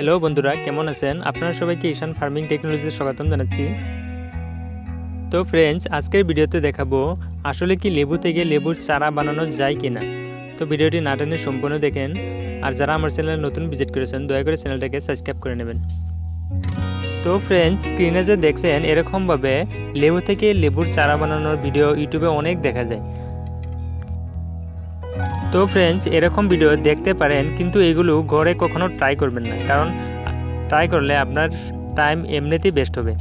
Hello বন্ধুরা, কেমন আছেন? আপনারা সবাইকে ঈশান ফার্মিং টেকনোলজিতে স্বাগতম জানাচ্ছি। তো ফ্রেন্ডস আজকের ভিডিওতে দেখাবো আসলে কি লেবু থেকে লেবুর চারা বানানো যায় কিনা। তো ভিডিওটি না টেনে সম্পূর্ণ দেখেন, আর যারা আমার চ্যানেলে নতুন ভিজিট করেছেন, দয়া করে চ্যানেলটাকে সাবস্ক্রাইব করে নেবেন। তো ফ্রেন্ডস স্ক্রিনে যে দেখছেন, এরকমভাবে লেবু থেকে লেবুর চারা বানানোর ভিডিও ইউটিউবে অনেক দেখা যায়। তো ফ্রেন্ডস এরকম ভিডিও দেখতে পারেন, কিন্তু এগুলো ঘরে কখনো ট্রাই করবেন না, কারণ ট্রাই করলে আপনার টাইম এমনিতেই বেস্ট হবে।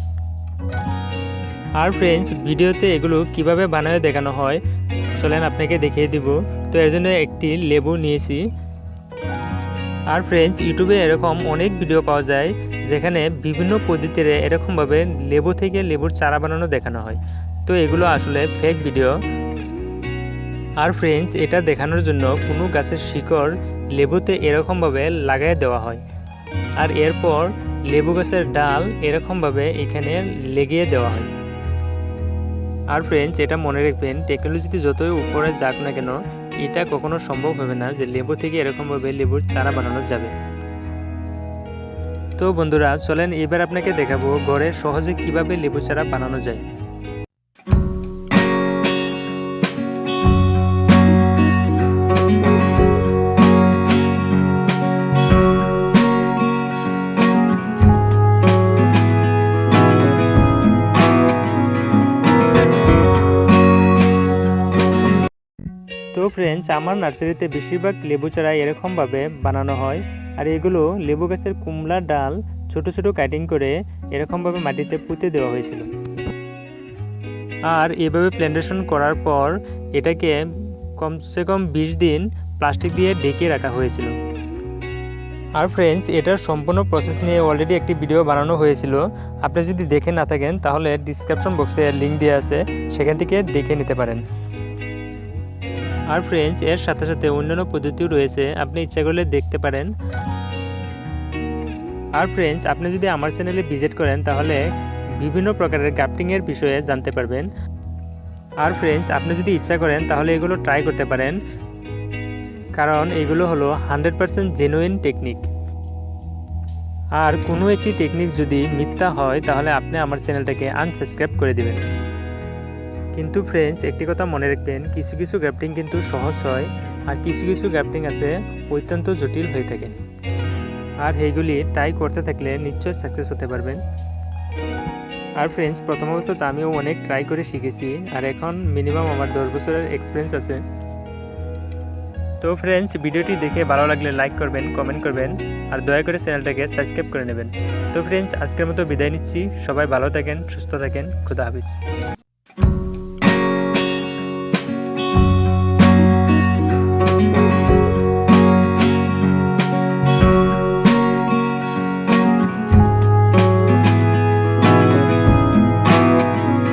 আর ফ্রেন্ডস ভিডিওতে এগুলো কীভাবে বানায় দেখানো হয়, চলেন আপনাকে দেখিয়ে দিব। তো এর জন্য একটি লেবু নিয়েছি। আর ফ্রেন্ডস ইউটিউবে এরকম অনেক ভিডিও পাওয়া যায়, যেখানে বিভিন্ন পদ্ধতিতে এরকমভাবে লেবু থেকে লেবুর চারা বানানো দেখানো হয়। তো এগুলো আসলে ফেক ভিডিও আর ফ্রেন্ডস এটা দেখানোর জন্য কোনো গাছের শিকড় লেবুতে এরকমভাবে লাগাই দেওয়া হয়। আর এরপর লেবু গাছের ডাল এরকমভাবে এখানে লেগিয়ে দেওয়া হয়। আর ফ্রেন্ডস এটা মনে রাখবেন টেকনোলজিতে যতই উপরে যাক না কেন, এটা কখনো সম্ভব হবে না যে লেবু থেকে এরকমভাবে লেবুর চারা বানানো যাবে। তো বন্ধুরা, চলেন এবার আপনাকে দেখাবো ঘরে সহজে কীভাবে লেবু চারা বানানো যায়। ফ্রেন্ডস আমার নার্সারিতে বেশিরভাগ লেবু চারা এরকমভাবে বানানো হয়, আর এগুলো লেবু গাছের কুমড়া ডাল ছোট ছোট কাটিং করে এরকমভাবে মাটিতে পুঁতে দেওয়া হয়েছিল। আর এভাবে প্ল্যান্টেশন করার পর এটাকে কমসে কম বিশ দিন প্লাস্টিক দিয়ে ঢেকে রাখা হয়েছিল। আর ফ্রেন্ডস এটার সম্পূর্ণ প্রসেস নিয়ে অলরেডি একটি ভিডিও বানানো হয়েছিল। আপনি যদি দেখে না থাকেন, তাহলে ডিসক্রিপশন বক্সে লিঙ্ক দেওয়া আছে, সেখান থেকে দেখে নিতে পারেন। আর ফ্রেন্ডস এর সাথে সাথে অন্যান্য পদ্ধতিও রয়েছে। আপনি ইচ্ছা করলে দেখতে পারেন। আর ফ্রেন্ডস আপনি যদি আমার চ্যানেলে ভিজিট করেন, তাহলে বিভিন্ন প্রকারের গ্রাফটিংয়ের বিষয়ে জানতে পারবেন। আর ফ্রেন্ডস আপনি যদি ইচ্ছা করেন, তাহলে এগুলো ট্রাই করতে পারেন। কারণ এগুলো হলো হান্ড্রেড পারসেন্ট জেনুইন টেকনিক আর কোনো একটি টেকনিক যদি মিথ্যা হয়, তাহলে আপনি আমার চ্যানেলটাকে আনসাবস্ক্রাইব করে দিবেন। কিন্তু ফ্রেন্ডস একটি কথা মনে রাখবেন, কিছু কিছু গ্রাফটিং কিন্তু সহজ হয় আর কিছু কিছু গ্রাফটিং আছে অত্যন্ত জটিল হয়ে থাকে। আর এইগুলি ট্রাই করতে থাকলে নিশ্চয় সাকসেস হতে পারবেন। আর ফ্রেন্ডস প্রথম অবস্থাতে আমিও অনেক ট্রাই করে শিখেছি আর এখন মিনিমাম আমার দশ বছরের এক্সপিরিয়েন্স আছে। তো ফ্রেন্ডস ভিডিওটি দেখে ভালো লাগলে লাইক করবেন কমেন্ট করবেন আর দয়া করে চ্যানেলটাকে সাবস্ক্রাইব করে নেবেন। তো ফ্রেন্ডস আজকের মতো বিদায় নিচ্ছি। সবাই ভালো থাকেন, সুস্থ থাকেন, খুদা হাফিজ।